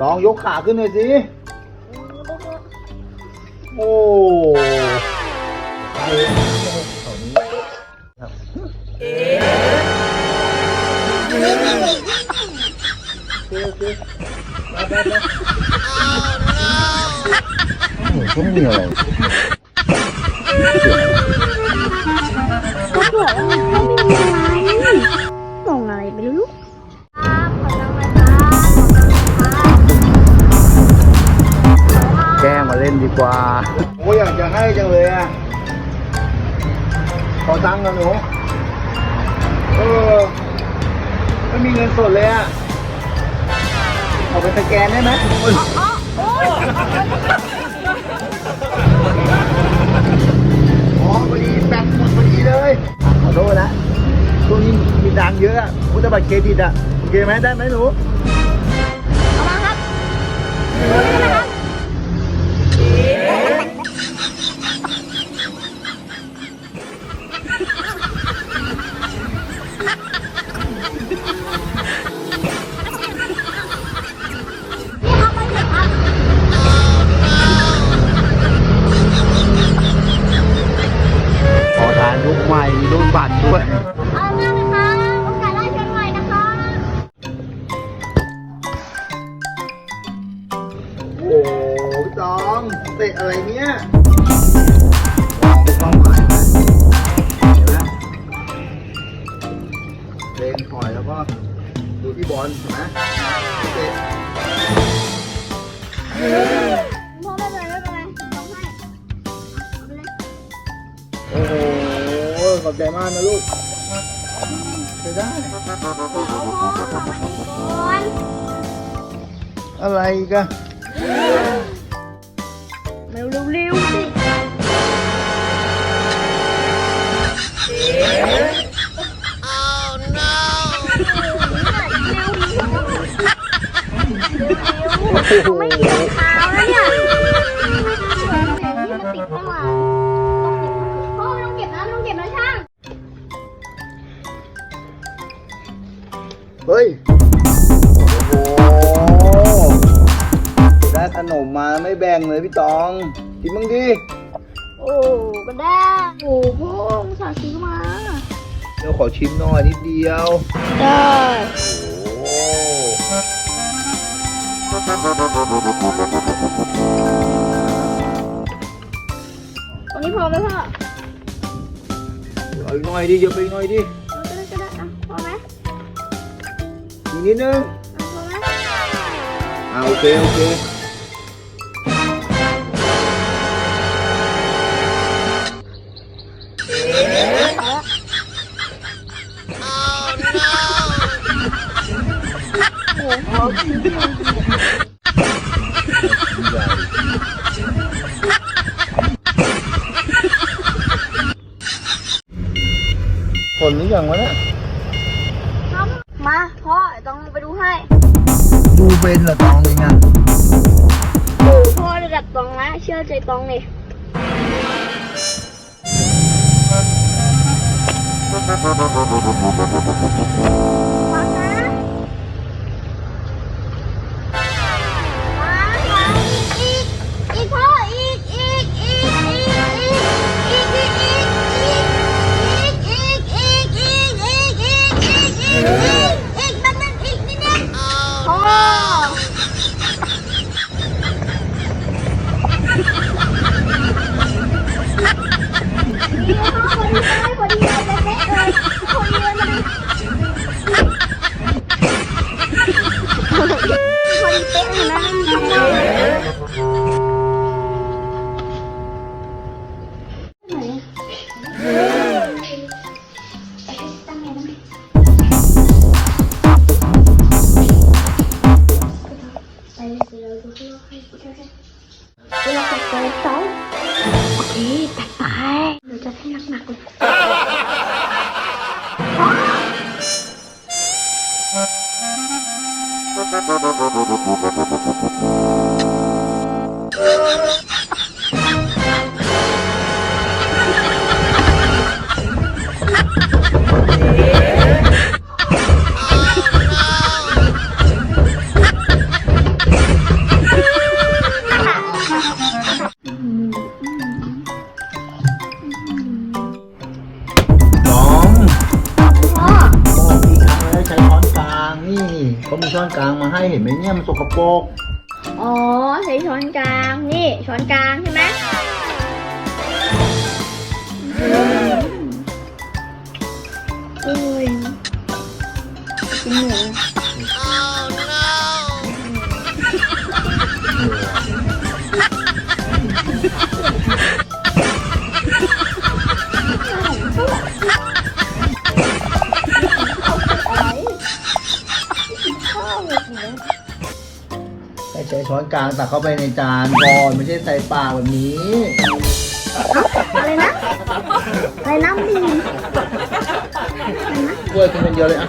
ลองยกขาขึ้นหน่อยสิ โอ้เอ๊ะแถวนี้ครับโอเคโอเคไปไปไปโอ้โหต้องมี ดีกว่า โอ้ยอยากจะให้จังเลยอะ ขอตังค์กันหนูเออไม่มีเงินสดเลยอะเอาไปสแกนได้ไหมอ๋อพอดีแบตหมดพอดีเลยอะขอโทษนะช่วงนี้มีดังเยอะอะพุทธบัตรเครดิตอะ โอเคไหมได้ไหมหนูเอามาครับ ขอทานยุคใหม่มีรุ่นบัตรด้วย เอาหน้านะคะโอกาสได้เชิญใหม่นะคะ โอ้โหพี่ตองเตะอะไรเนี่ย เลงถอยแล้วก็ดูที่บอลเห็นไหมเตะพ่อไม่เป็นไรไม่เป็นไรร้องให้เอาไปเลยโอ้โหขอบใจมากนะลูกใช้ได้ เอาพ่อขอมาอีกก่อนอะไรกัน เร็วเร็วเร็ว เขาไม่มีรองเท้าแล้วเนี่ยที่มันติดข้างหลังต้องเก็บพ่อไม่ต้องเก็บนะไม่ต้องเก็บนะช่าง เฮ้ย โอ้โหได้ขนมมาไม่แบ่งเลยพี่ตอง กินบ้างดิโอ้ก็ได้โอ้พ่ออุตส่าห์ซื้อมา เดี๋ยวขอชิมหน่อยนิดเดียว ได้ ตรงนี้พอไหมพ่อ เอาอีกหน่อยดิเยอะไปอีกหน่อยดิเอาก็ได้ก็ได้อะพอไหมอีกนิดนึงอะพอไหมอ่าโอเคโอเคโอ้พ่อ ผลหรือยังวะเนี่ยครับมาพ่อต้องไปดูให้ดูเป็นเหรอตองเองอะโอ้พ่อระดับตองนะเชื่อใจตองเลยฟัง เราตัดเกิสองโอเคตัดไปหนูจะให้หนักๆเลย ช้อนกลางมาให้เห็นไหมเนี่ยมันสกปรกอ๋อใช้ช้อนกลาง นี่ช้อนกลางใช่ไหม ช้อนกลางตักเข้าไปในจานก่อนไม่ใช่ใส่ปากแบบนี้ อะไรนะ อะไรนะมี กล้วยกินคนเดียวเลยอะ